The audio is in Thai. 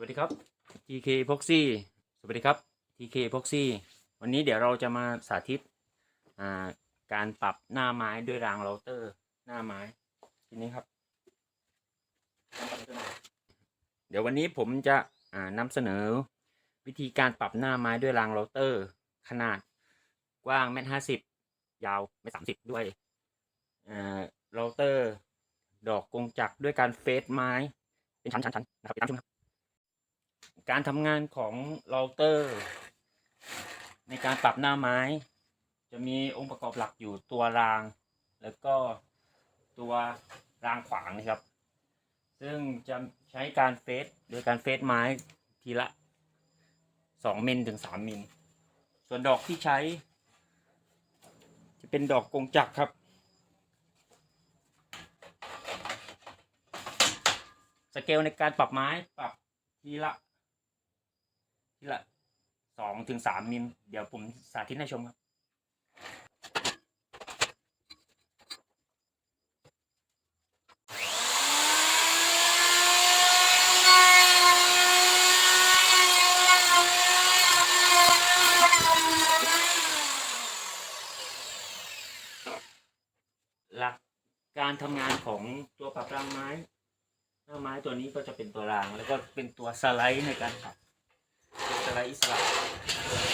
สวัสดีครับ TK Proxy สวัสดีครับ TK Proxy วันนี้เดี๋ยวเราจะมาสาธิตาการปรับหน้าไม้ด้วยรางเราเตอร์หน้าไม้ทีนี้ครับ เดี๋ยววันนี้ผมจะนำเสนอวิธีการปรับหน้าไม้ด้วยรางเราเตอร์ ขนาดกว้างเมตรห้าสิบยาวเมตรสามสิบด้วยเราเตอร์ ดอกกงจักรด้วยการเฟซไม้ เป็นชั้นๆๆนะครับเป็นตามชมครับ การทำงานของเราเตอร์ ในการปรับหน้าไม้ จะมีองค์ประกอบหลักอยู่ตัวราง แล้วก็ตัวรางขวางนะครับ ซึ่งจะใช้การเฟซโดยการเฟซไม้ทีละสองมิลถึงสามมิล ส่วนดอกที่ใช้ จะเป็นดอกกงจักรครับ สเกลในการปรับไม้ปรับทีละ ทีละสองถึงสามมิลเดี๋ยวผมสาธิตให้ชมครับหลักการทำงานของตัวปรับรางไม้หน้าไม้ตัวนี้ก็จะเป็นตัวราง แล้วก็เป็นตัวสไลด์ในการปรับ เป็นสไลด์อิสระ